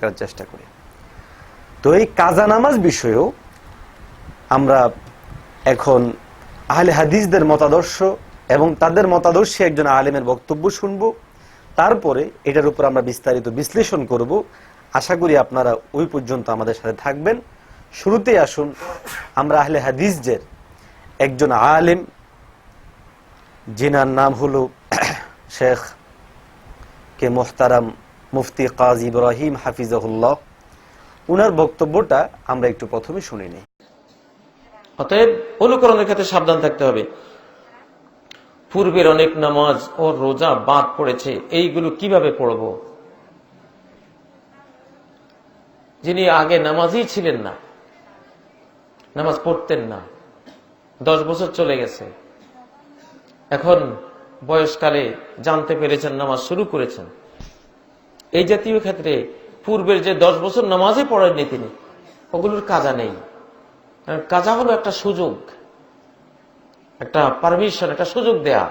করার চেষ্টা করি। তো এই কাজা নামাজ বিষয়েও আমরা এখন আহলে হাদিসদের মতাদর্শ এবং তাদের মতাদর্শে একজন আলেমের বক্তব্য শুনব। তারপরে এটার উপর আমরা বিস্তারিত বিশ্লেষণ করব। আশা করি আপনারা ওই পর্যন্ত আমাদের সাথে থাকবেন। শুরুতেই আসুন, আমরা আহলে হাদিসদের একজন আলেম যিনার নাম হলো শেখ কে মোহতারাম মুফতি কাজী ইব্রাহিম হাফিজাহুল্লাহ, উনার বক্তব্যটা আমরা একটু প্রথমে শুনে নিই। অতএব অনুকরণের ক্ষেত্রে সাবধান থাকতে হবে। পূর্বের অনেক নামাজ ও রোজা বাদ পড়েছে, এইগুলো কীভাবে পড়ব? যিনি আগে নামাজই ছিলেন না, নামাজ পড়তেন না, দশ বছর চলে গেছে, এখন বয়সকালে জানতে পেরেছেন নামাজ শুরু করেছেন। এই জাতীয় ক্ষেত্রে পূর্বের যে দশ বছর নামাজে পড়েননি তিনি, ওগুলোর কাজা নেই। কাজা হলো একটা সুযোগ, একটা পারমিশন একটা সুযোগ দেয়া।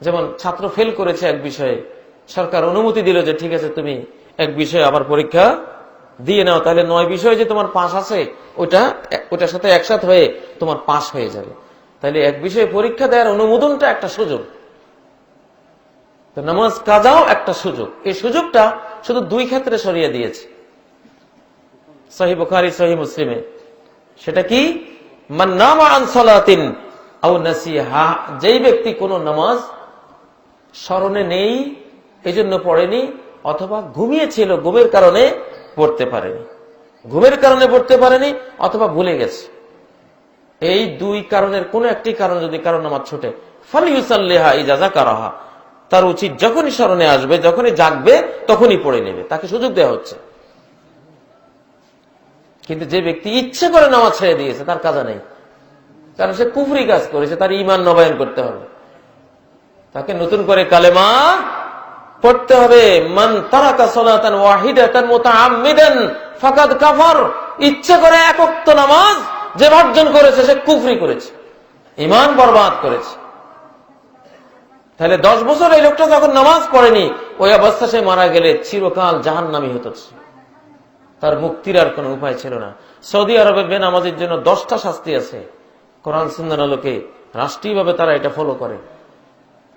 যেমন ছাত্র ফেল করেছে এক বিষয়ে, সরকার অনুমতি দিল যে ঠিক আছে, তুমি এক বিষয়ে আবার পরীক্ষা দিয়ে নাও, তাহলে নয় বিষয়ে যে তোমার পাশ আছে ওটা ওটার সাথে একসাথ হয়ে তোমার পাশ হয়ে যাবে। তাহলে এক বিষয়ে পরীক্ষা দেওয়ার অনুমোদনটা একটা সুযোগ। তো নামাজ কাজাও একটা সুযোগ। এই সুযোগটা শুধু দুই ক্ষেত্রে সরিয়ে দিয়েছে। সহি বুখারি, সহি মুসলিমে। সেটা কি? যেই ব্যক্তি কোন নামাজ স্মরণে নেই, এজন্য পড়েনি, অথবা ঘুমিয়েছিল, ঘুমের কারণে পড়তে পারেনি। ঘুমের কারণে পড়তে পারেনি, অথবা ভুলে গেছে। এই দুই কারণের কোন একটি কারণ যদি কারণ নামাজ ছোটে, ফালিউসাল্লেহা ইজাজা তার উচিত যখনই স্মরণে আসবে, যখনই জাগবে, তখনই পড়ে নেবে। তাকে সুযোগ দেওয়া হচ্ছে। কিন্তু যে ব্যক্তি ইচ্ছে করে নামাজ ছেড়ে দিয়েছে, তার কাজা নেই। কারণ সে কুফরি কাজ করেছে তার ইমান নবায়ন করতে হবে। তাকে নতুন করে কালেমা পড়তে হবে। মান কাফার। ইচ্ছে করে একক্ত নামাজ যে বর্জন করেছে, সে কুফরি করেছে। ইমান বরবাদ করেছে। তাহলে দশ বছর এই লোকটা যখন নামাজ পড়েনি, ওই অবস্থা সে মারা গেলে চিরকাল জাহান নামি হতো তার মুক্তির আর কোন উপায় ছিল না। সৌদি আরবে বেনামাজির জন্য দশটা শাস্তি আছে। কোরআন সুন্দর আলোকে রাষ্ট্রীয়ভাবে তারা এটা ফলো করে।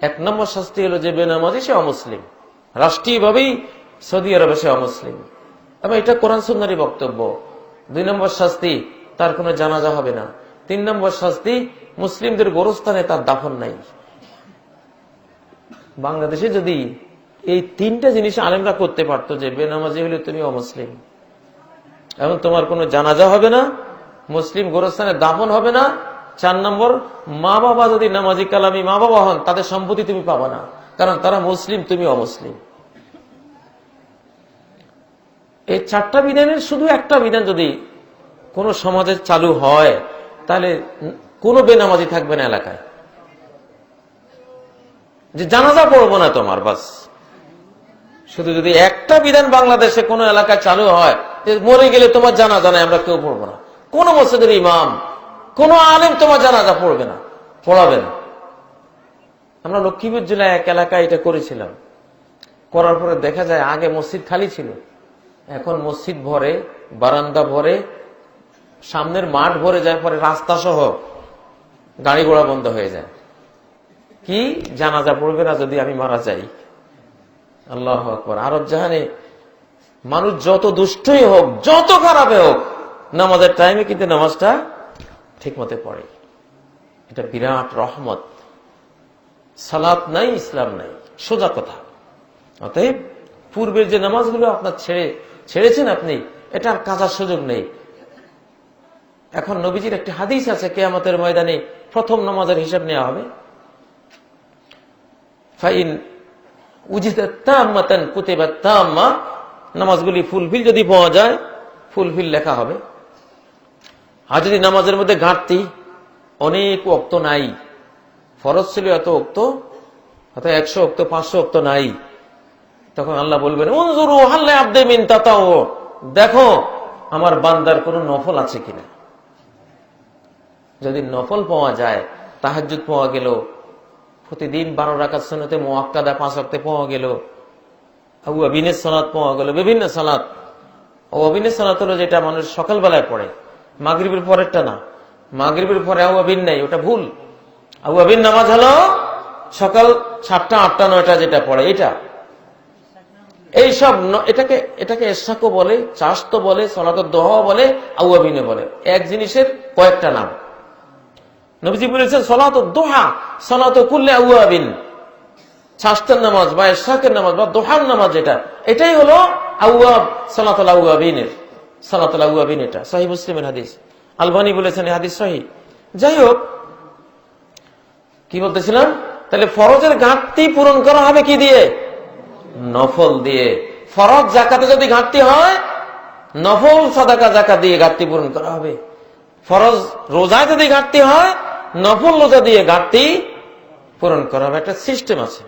এক নম্বর শাস্তি হলো যে বেনামাজি সে অমুসলিম। রাষ্ট্রীয়ভাবেই সৌদি আরবে সে অমুসলিম। এবং এটা কোরআন সুন্দরী বক্তব্য। দুই নম্বর শাস্তি, তার কোনো জানাজা হবে না। তিন নম্বর শাস্তি, মুসলিমদের গোরস্থানে তার দাফন নাই। বাংলাদেশে যদি এই তিনটা জিনিস আলেমরা করতে পারতো যে বেনামাজি হলে তুমি অমুসলিম, এবং তোমার কোনো জানাজা হবে না, মুসলিম গোরস্থানে দাফন হবে না, চার নম্বর মা বাবা যদি নামাজি কালামি মা বাবা হন, তাদের সম্পত্তি তুমি পাবা না, কারণ তারা মুসলিম, তুমি অমুসলিম। এই চারটা বিধানের শুধু একটা বিধান যদি কোন সমাজে চালু হয়, তাহলে কোনো বেনামাজি থাকবে না এলাকায়। যে জানাজা পড়ব না তোমার, বাস। শুধু যদি একটা বিধান বাংলাদেশে কোন এলাকায় চালু হয়, যে মরে গেলে তোমার জানা জানায় আমরা কেউ পড়ব না। কোন মসজিদের ইমাম, কোন আলেম তোমার জানাজা পড়বে না, পড়াবে না। আমরা লক্ষ্মীপুর জেলায় এক এলাকায় এটা করেছিলাম। করার পরে দেখা যায় আগে মসজিদ খালি ছিল। এখন মসজিদ ভরে, বারান্দা ভরে, সামনের মাঠ ভরে যায় পরে রাস্তা সহ গাড়ি ঘোড়া বন্ধ হয়ে যায়। কি? জানাজা পড়বে না যদি আমি মারা যাই। আল্লাহ আকবর। আরব জাহানে মানুষ যত দুষ্টই হোক, যত খারাপে হোক, নামাজের টাইমে কিন্তু নামাজটা ঠিক মতে পড়ে। এটা বিরাট রহমত। সালাত নাই, ইসলাম নাই। সোজা কথা। অতএব পূর্বের যে নামাজগুলো আপনার ছেড়ে, ছেড়েছেন আপনি এটা আর কাজার সুযোগ নেই। এখন নবীজির একটি হাদিস আছে, কেয়ামতের ময়দানে প্রথম নামাজের হিসাব নেওয়া হবে। ফাইন উজিদান কুতেবা তাম্মা, নামাজগুলি ফুলফিল যদি পাওয়া যায়, ফুলফিল লেখা হবে। আর যদি নামাজের মধ্যে ঘাটতি, অনেক অক্ত নাই, ফরজ ছিল এত অক্ত হয়তো একশো অক্ত পাঁচশো অক্ত নাই, তখন আল্লাহ বলবেন আব্দে মিন তাতাও দেখো আমার বান্দার কোন নফল আছে কিনা? যদি নফল পাওয়া যায় তাহাজুদ পাওয়া গেল প্রতিদিন বারো রাখার সন্ন্যতে মোয়াক্কাদা পাঁচ অক্তে পাওয়া গেল। আবু আবিনের সলাৎ পাওয়া গেল। বিভিন্ন সলাৎ ও অবিনের সলাৎ হলো যেটা মানুষ সকালবেলায় পড়ে। মাগরিবের পরেরটা না। মাগরিবের পরে আবু আবিন নাই, ওটা ভুল। আবু আবিন নামাজ হলো সকাল সাতটা, আটটা, নয়টা যেটা পড়ে, এটা। এইসব ন- এটাকে এটাকে এসাকো বলে চাস্ত বলে সলাত দোহা বলে, আবু আবিনে বলে। এক জিনিসের কয়েকটা নাম। নবীজি বলেছেন, সলাত দোহা, সলাত কুল্লে আবু আবিন শাস্তের নামাজ বা এশাকের নামাজ বা দোহার নামাজ যেটা এটাই হলো আউয়াব সালাতুল আউয়াবিনের সালাতুল আউয়াবিন এটা সহি মুসলিমের হাদিস। আলবানি বলেছেন হাদিস সহি যাই হোক, কি বলতেছিলাম? তাহলে ফরজের ঘাটতি পূরণ করা হবে কি দিয়ে? নফল দিয়ে। ফরজ জাকাতে যদি ঘাটতি হয়, নফল, সাদাকা জাকাত দিয়ে ঘাটতি পূরণ করা হবে। ফরজ রোজায় যদি ঘাটতি হয় নফল রোজা দিয়ে ঘাটতি পূরণ করা একটা সিস্টেম আছে।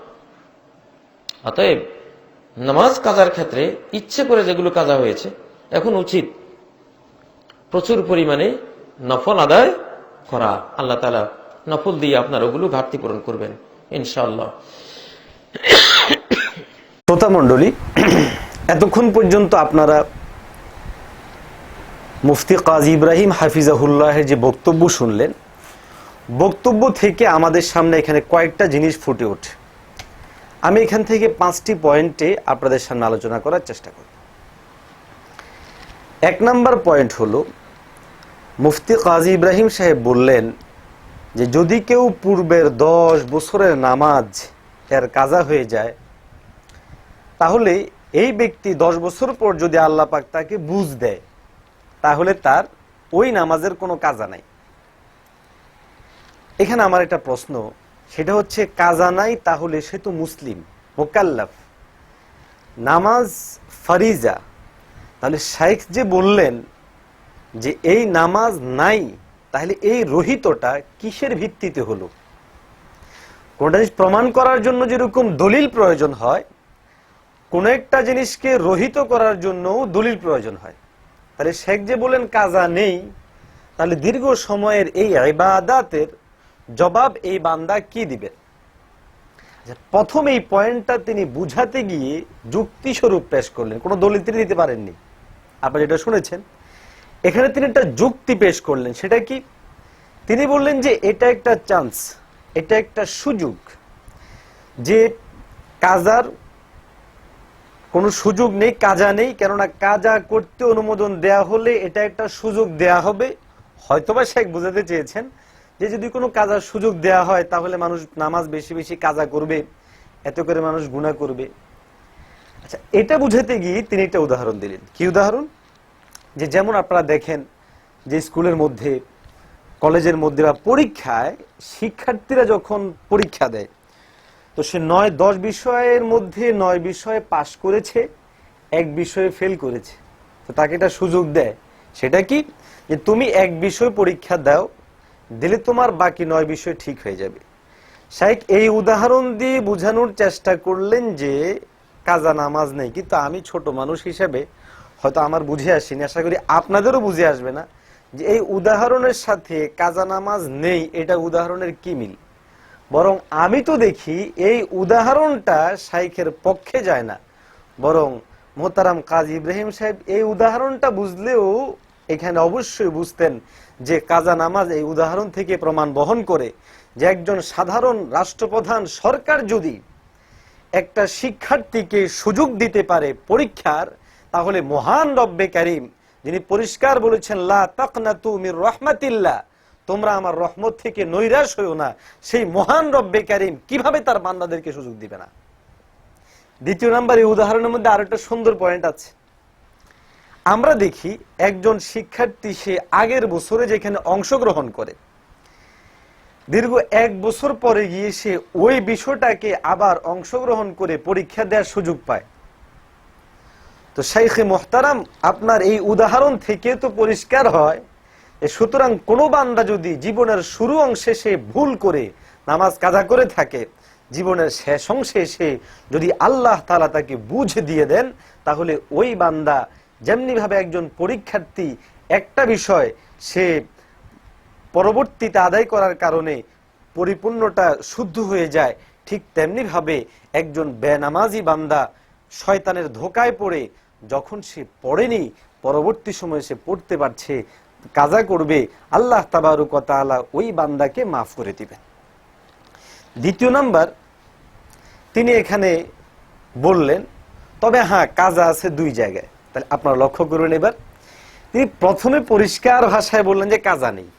অতএব নামাজ কাজার ক্ষেত্রে ইচ্ছে করে যেগুলো কাজা হয়েছে, এখন উচিত প্রচুর পরিমাণে নফল আদায় করা। আল্লাহ তালা নফল দিয়ে আপনার ওগুলো ঘাটতি পূরণ করবেন, ইনশাআল্লাহ। শ্রোতা মণ্ডলী, এতক্ষণ পর্যন্ত আপনারা মুফতি কাজী ইব্রাহিম হাফিজাহুল্লাহের যে বক্তব্য শুনলেন বক্তব্য থেকে আমাদের সামনে এখানে কয়েকটা জিনিস ফুটে ওঠে। আমি এখান থেকে পাঁচটি পয়েন্টে আপনাদের সামনে আলোচনা করার চেষ্টা করব। এক নম্বর পয়েন্ট হলো, মুফতি কাজী ইব্রাহিম সাহেব বললেন যে, যদি কেউ পূর্বের দশ বছরের নামাজ এর কাজা হয়ে যায়, তাহলে এই ব্যক্তি দশ বছর পর যদি আল্লাহ পাক তাকে বুঝ দেয়, তাহলে তার ওই নামাজের কোনো কাজা নাই। এখানে আমার একটা প্রশ্ন। সেটা হচ্ছে কাজা নাই তাহলে সে তো মুসলিম, মোকাল্লাফ। নামাজ ফারিজা। তাহলে শাইখ যে বললেন যে এই নামাজ নাই, তাহলে এই রহিতটা কিসের ভিত্তিতে হলো? কোনটা জিনিস প্রমাণ করার জন্য যেরকম দলিল প্রয়োজন হয়, কোন একটা জিনিসকে রহিত করার জন্য দলিল প্রয়োজন হয়। তাহলে শেখ যে বলেন কাজা নেই, তাহলে দীর্ঘ সময়ের এই ইবাদাতের জবাব এই বান্দা কি দিবে? প্রথম এই পয়েন্টটা তিনি বুঝাতে গিয়ে যুক্তি স্বরূপ পেশ করলেন। কোনো দলিল তিনি দিতে পারেননি। আপনারা যেটা শুনেছেন, এখানে তিনি একটা যুক্তি পেশ করলেন। সেটা কি? তিনি বললেন যে এটা একটা চান্স, এটা একটা সুযোগ যে কাজার, কোনো সুযোগ নেই, কাজা নেই, কেননা কাজা করতে অনুমোদন দেয়া হলে এটা একটা সুযোগ দেয়া হবে। হয়তোবা শেখ বুঝাতে চেয়েছেন যে যদি কোনো কাজার সুযোগ দেয়া হয়, তাহলে মানুষ নামাজ বেশি বেশি কাজা করবে, এত করে মানুষ গুণা করবে। আচ্ছা এটা বুঝাতে গিয়ে তিনি একটা উদাহরণ দিলেন। কি উদাহরণ? যে যেমন আপনারা দেখেন যে স্কুলের মধ্যে, কলেজের মধ্যে বা পরীক্ষায় শিক্ষার্থীরা যখন পরীক্ষা দেয়, তো সে নয় দশ বিষয়ের মধ্যে নয় বিষয়ে পাশ করেছে, এক বিষয়ে ফেল করেছে। তো তাকে এটা সুযোগ দেয়। সেটা কি? যে তুমি এক বিষয় পরীক্ষা দাও দিলে তোমার বাকি নয় বিষয় ঠিক হয়ে যাবে। শাইখ, এই উদাহরণ দিয়ে বোঝানোর চেষ্টা করলেন যে, কাজা নামাজ নেই। কিন্তু আমি ছোট মানুষ হিসেবে হয়তো আমার বুঝে আসিনি। আশা করি আপনাদেরও বুঝে আসবে না যে, এই উদাহরণের সাথে কাজা নামাজ নেই, এটা উদাহরণের কি মিল? বরং আমি তো দেখি এই উদাহরণটা শাইখের পক্ষে যায় না। বরং মোহতারাম কাজী ইব্রাহিম সাহেব এই উদাহরণটা বুঝলেও এখানে অবশ্যই বুঝতেন যে কাজা নামাজ এই উদাহরণ থেকে প্রমাণ বহন করে যে একজন সাধারণ রাষ্ট্রপ্রধান সরকার যদি একটা শিক্ষার্থীকে সুযোগ দিতে পারে পরীক্ষার, তাহলে মহান রব্বে কারিম, যিনি পরিষ্কার বলেছেন, লা তাকনাতু মির রহমাতিল্লাহ তোমরা আমার রহমত থেকে নৈরাশ হইও না। সেই মহান রব্বে কারিম কীভাবে তার বান্দাদেরকে সুযোগ দিবে না? দ্বিতীয় নাম্বার এই উদাহরণের মধ্যে আরেকটা সুন্দর পয়েন্ট আছে। আমরা দেখি একজন শিক্ষার্থী সে আগের বছরে যেখানে অংশগ্রহণ করে। দীর্ঘ এক বছর পরে গিয়ে সে ওই বিষয়টাকে আবার অংশগ্রহণ করে পরীক্ষা দেওয়ার সুযোগ পায়। তো শাইখে মোহতারাম, আপনার এই উদাহরণ থেকে তো পরিষ্কার হয় সুতরাং কোনো বান্দা যদি জীবনের শুরু অংশে সে ভুল করে নামাজ কাজা করে থাকে, জীবনের শেষ অংশে সে যদি আল্লাহ তালা তাকে বুঝ দিয়ে দেন, তাহলে ওই বান্দা যেমনি ভাবে একজন পরীক্ষার্থী একটা বিষয় সে পরবর্তীতে আদায় করার কারণে পরিপূর্ণটা শুদ্ধ হয়ে যায়, ঠিক তেমনি ভাবে একজন বেনামাজি বান্দা শয়তানের ধোকায় পড়ে, যখন সে পড়েনি, পরবর্তী সময়ে সে পড়তে পারছে, কাজা করবে, আল্লাহ তাবারুকতালা ওই বান্দাকে মাফ করে দিবেন। দ্বিতীয় নাম্বার, তিনি এখানে বললেন, তবে হ্যাঁ কাজা আছে দুই জায়গায়। তাহলে আপনারা লক্ষ্য করবেন এবার। তিনি প্রথমে পরিষ্কার ভাষায় বললেন যে কাজা নেই।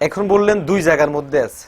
এখন বললেন দুই জায়গার মধ্যে আছে।